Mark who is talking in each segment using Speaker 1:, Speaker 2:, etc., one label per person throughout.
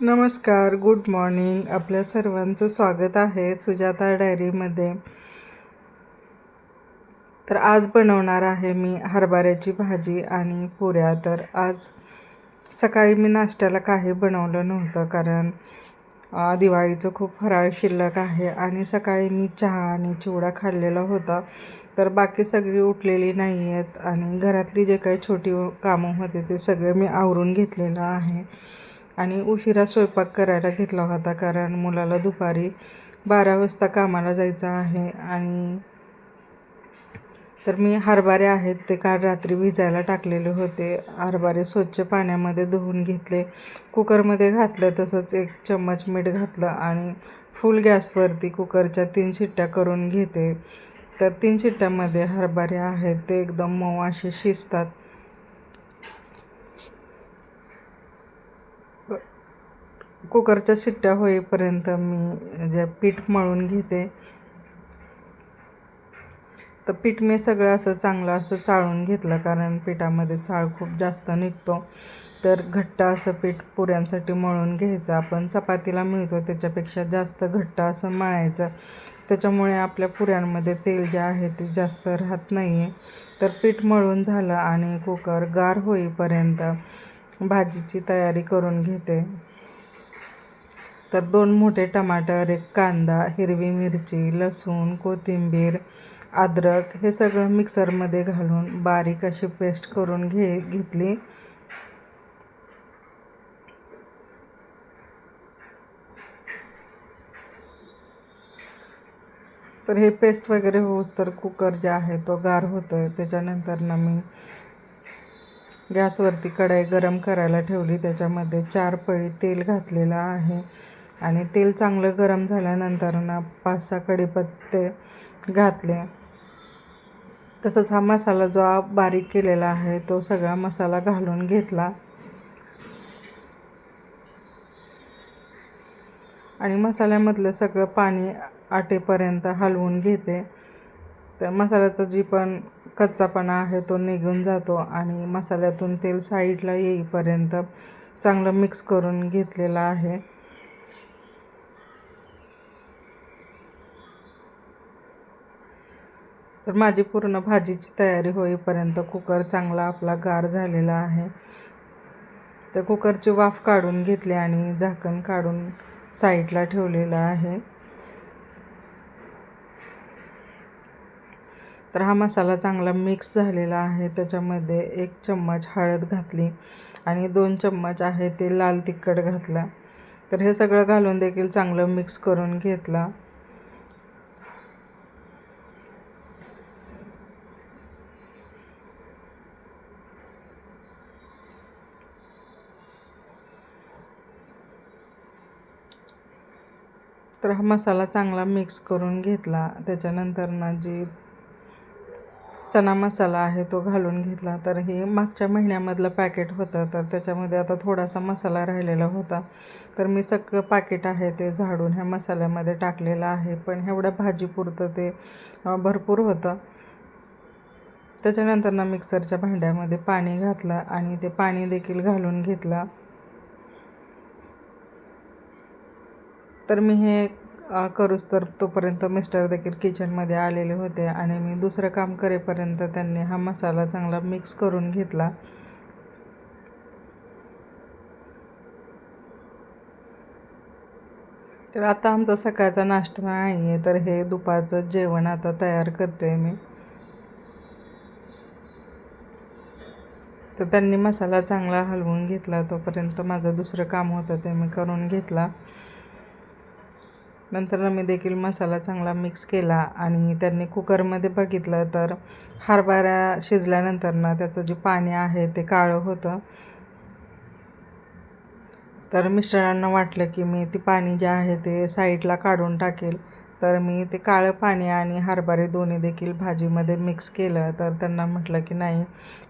Speaker 1: नमस्कार good morning आपल्या सर्वांचं स्वागत आहे सुजाता डायरीमध्ये तर आज बनवणार आहे मी हरभऱ्याची भाजी आणि पुऱ्या. तर आज सकाळी मी नाश्त्याला काही बनवलं नव्हतं कारण दिवाळीचं खूप फराळ शिल्लक आहे आणि सकाळी मी चहा आणि चिवडा खाल्लेला होता. तर बाकी सगळी उठलेली नाही आहेत आणि घरातली जे काही छोटी कामं होते ते सगळे मी आवरून घेतलेलं आहे. आणि उशिरा स्वयंपाक करायला घेतला होता कारण मुलाला दुपारी बारा वाजता कामाला जायचं आहे आणि तर मी हरभरे आहेत ते काल रात्री भिजायला टाकलेले होते. हरभरे स्वच्छ पाण्यामध्ये धुवून घेतले कुकरमध्ये घातलं तसंच एक चम्मच मीठ घातलं आणि फुल गॅसवरती कुकरच्या तीन शिट्ट्या करून घेते. तर तीन शिट्ट्यामध्ये हरभरे आहेत ते एकदम मऊ असे शिजतात. कुकरच्या शिट्ट्या होईपर्यंत मी जे पीठ मळून घेते. तर पीठ मी सगळं असं चांगलं असं चाळून घेतलं कारण पिठामध्ये चाळ खूप जास्त निघतो. तर घट्ट असं पीठ पुऱ्यांसाठी मळून घ्यायचं. आपण चपातीला मिळतो त्याच्यापेक्षा जास्त घट्ट असं मळायचं. त्याच्यामुळे आपल्या पुऱ्यांमध्ये तेल जे आहे ते जास्त राहत नाही आहे तर पीठ मळून झालं आणि कुकर गार होईपर्यंत भाजीची तयारी करून घेते. तर दोन मोठे टमाटर एक कांदा हिरवी मिरची लसूण कोथिंबीर अद्रक हे सगळं मिक्सरमध्ये घालून बारीक अशी पेस्ट करून घे घेतली. तर हे पेस्ट वगैरे होऊस तर कुकर जे आहे तो गार होतो आहे त्याच्यानंतर ना मी गॅसवरती कढई गरम करायला ठेवली. त्याच्यामध्ये चार पळी तेल घातलेलं आहे. आणि तेल चांगलं गरम झाल्यानंतर ना पाच सहा कढीपत्ते घातले. तसंच हा मसाला जो बारीक केलेला आहे तो सगळा मसाला घालून घेतला. आणि मसाल्यामधलं सगळं पाणी आटेपर्यंत हलवून घेते. तर मसाल्याचा जी पण कच्चापणा आहे तो निघून जातो आणि मसाल्यातून तेल साईडला येईपर्यंत चांगलं मिक्स करून घेतलेलं आहे. तर माझी पूर्ण भाजीची तयारी होईपर्यंत कुकर चांगला आपला गार झालेला आहे. तर कुकरची वाफ काढून घेतली आणि झाकण काढून साईडला ठेवलेलं आहे. तर हा मसाला चांगला मिक्स झालेला आहे. त्याच्यामध्ये एक चम्मच हळद घातली आणि दोन चम्मच आहे ते लाल तिखट घातलं. तर हे सगळं घालून देखील चांगलं मिक्स करून घेतलं. तर हा मसाला चांगला मिक्स करून घेतला. त्याच्यानंतर ना जी चना मसाला आहे तो घालून घेतला. तर हे मागच्या महिन्यामधलं पॅकेट होतं. तर त्याच्यामध्ये आता थोडासा मसाला राहिलेला होता. तर मी सगळं पॅकेट आहे ते झाडून ह्या मसाल्यामध्ये टाकलेलं आहे. पण एवढ्या भाजीपुरतं ते भरपूर होतं. त्याच्यानंतर ना मिक्सरच्या भांड्यामध्ये पाणी घातलं आणि ते पाणी देखील घालून घेतलं. तर मी हे करूच तर तोपर्यंत मिस्टर देखील किचनमध्ये आलेले होते आणि मी दुसरं काम करेपर्यंत त्यांनी हा मसाला चांगला मिक्स करून घेतला. तर आता आमचा सकाळचा नाश्ता नाही आहे तर हे दुपारचं जेवण आता तयार करते मी. तर त्यांनी मसाला चांगला हलवून घेतला तोपर्यंत माझं दुसरं काम होतं ते मी करून घेतला. नंतर मी देखील मसाला चांगला मिक्स केला आणि त्यांनी कुकरमध्ये बघितलं तर हरभरा शिजल्यानंतर ना त्याचं जे पाणी आहे ते काळं होतं. तर मिस्टरांना वाटलं की मी ती पाणी जे आहे ते साईडला काढून टाकेल. तर मी ते काळं पाणी आणि हरभरे दोन्ही देखील भाजीमध्ये मिक्स केलं. तर त्यांना म्हटलं की नाही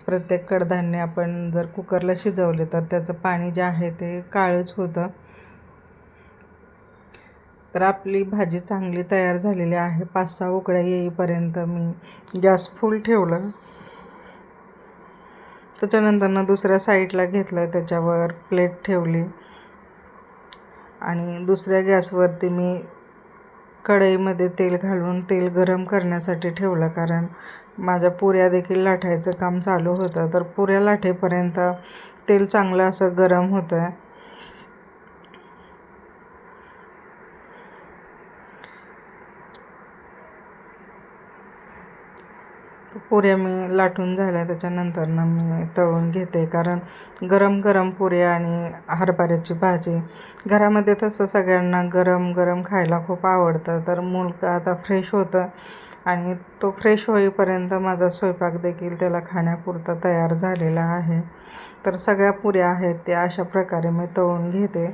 Speaker 1: प्रत्येक कडधान्य आपण जर कुकरला शिजवले तर त्याचं पाणी जे आहे ते काळंच होतं. तर आपली भाजी चांगली तयार झालेली आहे. पाच सहा उकड्या येईपर्यंत मी गॅस फुल ठेवलं. त्याच्यानंतर दुसऱ्या साईडला घेतलं त्याच्यावर प्लेट ठेवली. आणि दुसऱ्या गॅसवरती मी कढईमध्ये तेल घालून तेल गरम करण्यासाठी ठेवलं कारण माझ्या पुऱ्या देखील लाटायचं काम चालू होतं. तर पुऱ्या लाटेपर्यंत तेल चांगलं असं गरम होतं आहे पुऱ्या मी लाटून झाल्या त्याच्यानंतरनं मी तळून घेते. कारण गरम गरम पुऱ्या आणि हरभऱ्याची भाजी घरामध्ये तसं सगळ्यांना गरम गरम खायला खूप आवडतं. तर मुलगा आता फ्रेश होतं आणि तो फ्रेश होईपर्यंत माझा स्वयंपाक देखील त्याला खाण्यापुरता तयार झालेला आहे. तर सगळ्या पुऱ्या आहेत त्या अशा प्रकारे मी तळून घेते.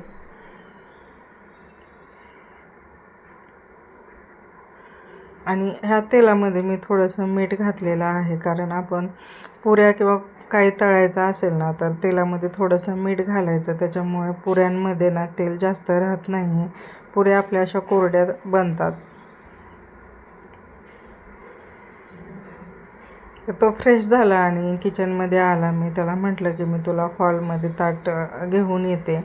Speaker 1: आणि ह्या तेलामध्ये मी थोडंसं मीठ घातलेलं आहे कारण आपण पुऱ्या किंवा काही तळायचं असेल ना तर तेलामध्ये थोडंसं मीठ घालायचं. त्याच्यामुळे पुऱ्यांमध्ये ना तेल जास्त राहत नाही पुऱ्या आपल्या अशा कोरड्या बनतात. तो फ्रेश झाला आणि किचनमध्ये आला मी. त्याला म्हटलं की मी तुला हॉलमध्ये ताट घेऊन येते.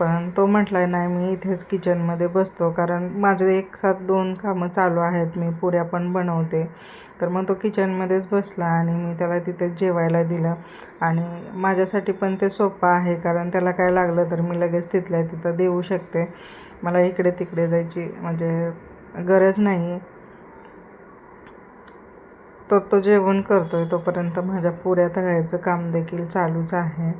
Speaker 1: पण तो म्हटला नाही मी इथेच किचनमध्ये बसतो कारण माझे एक साथ दोन कामं चालू आहेत मी पुऱ्या पण बनवते. तर मग तो किचनमध्येच बसला आणि मी त्याला तिथे जेवायला दिलं. आणि माझ्यासाठी पण ते सोपं आहे कारण त्याला काय लागलं तर मी लगेच तिथल्या तिथं देऊ शकते. मला इकडे तिकडे जायची म्हणजे गरज नाही. तर तो जेवण करतो आहे तोपर्यंत माझ्या पुऱ्या तळायचं काम देखील चालूच आहे.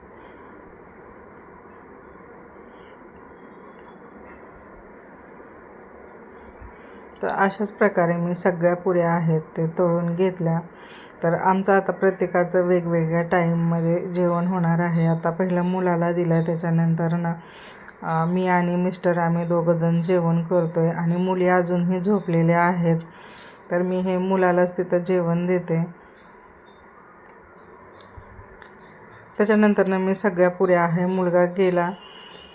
Speaker 1: तर अशाच प्रकारे मी सगळ्या पुऱ्या आहेत ते तळून घेतल्या. तर आमचं आता प्रत्येकाचं वेगवेगळ्या टाईममध्ये जेवण होणार आहे. आता पहिलं मुलाला दिलं आहे त्याच्यानंतर ना मी आणि मिस्टर आम्ही दोघंजण जेवण करतो आहे आणि मुली अजूनही झोपलेल्या आहेत. तर मी हे मुलालाच तिथं जेवण देते. त्याच्यानंतरनं मी सगळ्या पुऱ्या आहे मुलगा गेला.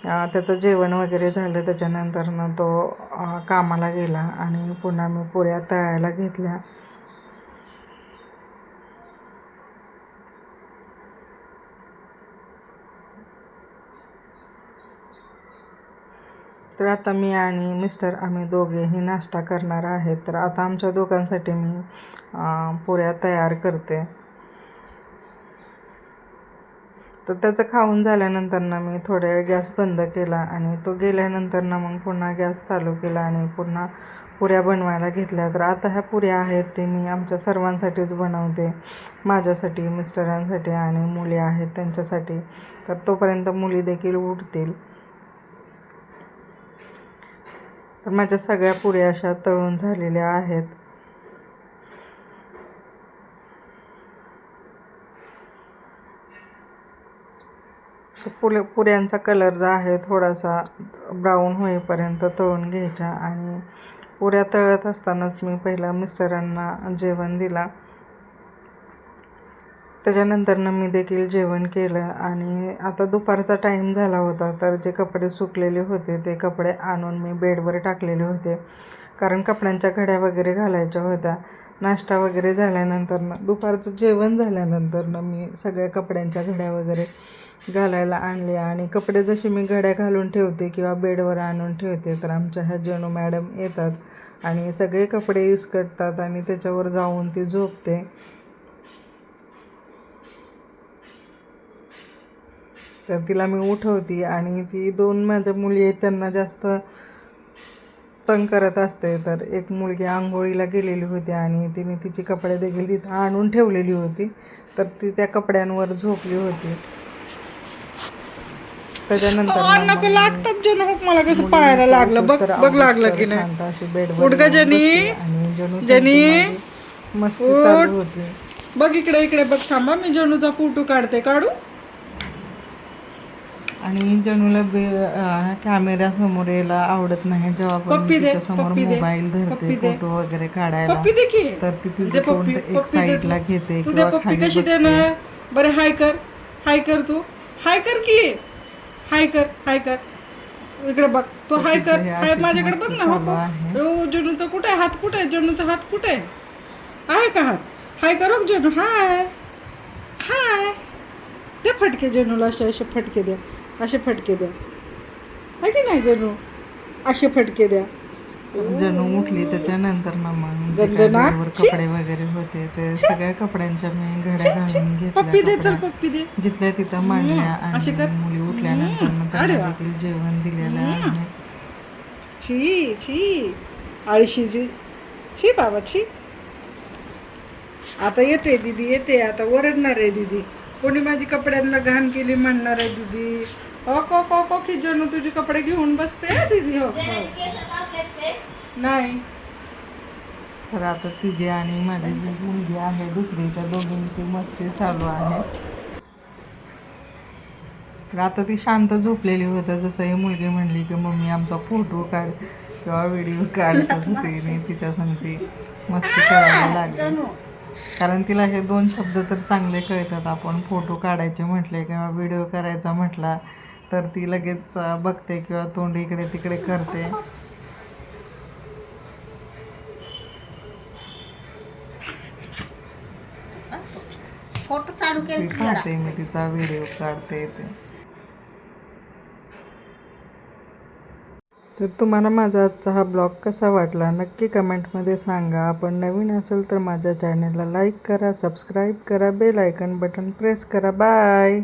Speaker 1: त्याचं जेवण वगैरे झालं. त्याच्यानंतरनं तो कामाला गेला आणि पुन्हा मी पुऱ्या तळायला घेतल्या. तर आता मी आणि मिस्टर आम्ही दोघेही नाश्ता करणार आहेत. तर आता आमच्या दोघांसाठी मी पुऱ्या तयार करते. तर त्याचं खाऊन झाल्यानंतर ना मी थोड्या वेळ गॅस बंद केला आणि तो गेल्यानंतर ना मग पुन्हा गॅस चालू केला आणि पुन्हा पुऱ्या बनवायला घेतल्या. तर आता ह्या पुऱ्या आहेत ते मी आमच्या सर्वांसाठीच बनवते. माझ्यासाठी मिस्टरांसाठी आणि मुली आहेत त्यांच्यासाठी. तर तोपर्यंत मुली देखील उठतील. तर माझ्या सगळ्या पुऱ्या अशा तळून झालेल्या आहेत. तर पुऱ्यांचा कलर जो आहे थोडासा ब्राऊन होईपर्यंत तळून घ्यायच्या आणि पुऱ्या तळत असतानाच मी पहिला मिस्टरांना जेवण दिला. त्याच्यानंतरनं मी देखील जेवण केलं आणि आता दुपारचा टाईम झाला होता तर जे कपडे सुकलेले होते ते कपडे आणून मी बेडवर टाकलेले होते. कारण कपड्यांच्या घड्या वगैरे घालायच्या होत्या. नाश्ता वगैरे झाल्यानंतर ना दुपारचं जेवण झाल्यानंतरनं मी सगळ्या कपड्यांच्या घड्या वगैरे घालायला आणल्या आणि कपडे जसे मी घड्या घालून ठेवते किंवा बेडवर आणून ठेवते तर आमच्या ह्या जनू मॅडम येतात आणि सगळे कपडे इसकटतात आणि त्याच्यावर जाऊन ती झोपते. तर तिला मी उठवते आणि ती दोन माझ्या मुली आहेत त्यांना जास्त तंग करत असते तर एक मुलगी आंघोळीला गेलेली होती आणि तिने तिची कपडे देखील तिथं आणून ठेवलेली होती तर ती त्या कपड्यांवर झोपली होती. त्याच्यानंतर
Speaker 2: लागतात जण हो मला कसं पायाला लागलं? बघ बघ लागलं की नाही.
Speaker 1: अशी बेडवर
Speaker 2: उठ गं
Speaker 1: येऊन
Speaker 2: जनी. जनी.
Speaker 1: मस्ती होती.
Speaker 2: बघ इकडे इकडे बघ थांबा मी जणूचा फोटो काढते काढू?
Speaker 1: आणि जणूला कॅमेऱ्यासमोर यायला आवडत नाही. जेव्हा समोर मोबाईल धरते. फोटो वगैरे काढायला
Speaker 2: पप्पी दे की.
Speaker 1: तर ती तोंड
Speaker 2: पप्पी
Speaker 1: एक साईडला
Speaker 2: तू.
Speaker 1: घेते किंवा
Speaker 2: कशी. देणार? बरं हाय कर हाय कर तू. हाय कर की. हाय कर हाय कर. इकडे बघ तू हाय कर.
Speaker 1: हे
Speaker 2: हाय माझ्याकडे बघ ना हो जणूचा कुठे आहे? हात कुठे आहे? जणूचा हात कुठे आहे? आहे का हात? हाय करो जणू हाय. हाय. दे फटके जणूला असे असे फटके द्या असे फटके द्या. आहे की नाही जणू असे फटके द्या.
Speaker 1: जणू उठली त्याच्यानंतर ना मग जे काय
Speaker 2: छी.
Speaker 1: कपडे वगैरे होते ते सगळ्या कपड्यांच्या मी घड्या घालून
Speaker 2: पप्पी दे
Speaker 1: घेतल्या
Speaker 2: चल
Speaker 1: कपड्या.
Speaker 2: पप्पी दे.
Speaker 1: जिथल्या तिथं मांडल्या
Speaker 2: अशी
Speaker 1: आणि
Speaker 2: कर.
Speaker 1: मुली उठल्यानंतर मग
Speaker 2: अरे
Speaker 1: त्यांना
Speaker 2: वा.
Speaker 1: देखील जेवण दिलेलं आहे.
Speaker 2: छी छी. आळशीची छी बाबा छी. आता येते दीदी येते. आता ओरडणार आहे दीदी. कोणी माझी कपड्यांना घाण केली म्हणणार आहे दीदी? हो को को को की जणू तुझे कपडे घेऊन बसते हं दीदी हो हो. नाही.
Speaker 1: तर आता तिचे आणि माझी जी मुलगी आहे दुसरी त्या दोघींची मस्ती चालू आहे. तर आता ती शांत झोपलेली होतं जसं ही मुलगी म्हणली की मम्मी आमचा फोटो काढ किंवा व्हिडिओ काढतच होती आणि तिच्या संगती मस्ती करायला लागली. कारण तिला हे दोन शब्द तर चांगले कळतात. आपण फोटो काढायचे म्हटले किंवा व्हिडिओ करायचा म्हटला तर ती लगेच बघते किंवा तोंड इकडे तिकडे करते.
Speaker 3: फोटो चालू
Speaker 1: पाहते मी तिचा व्हिडिओ काढते ते. तर तुम्हाला माझा आजचा हा ब्लॉग कसा वाटला नक्की कमेंटमध्ये सांगा. आपण नवीन असेल तर माझ्या चॅनलला लाईक करा सबस्क्राईब करा बेल आयकन बटन प्रेस करा. बाय!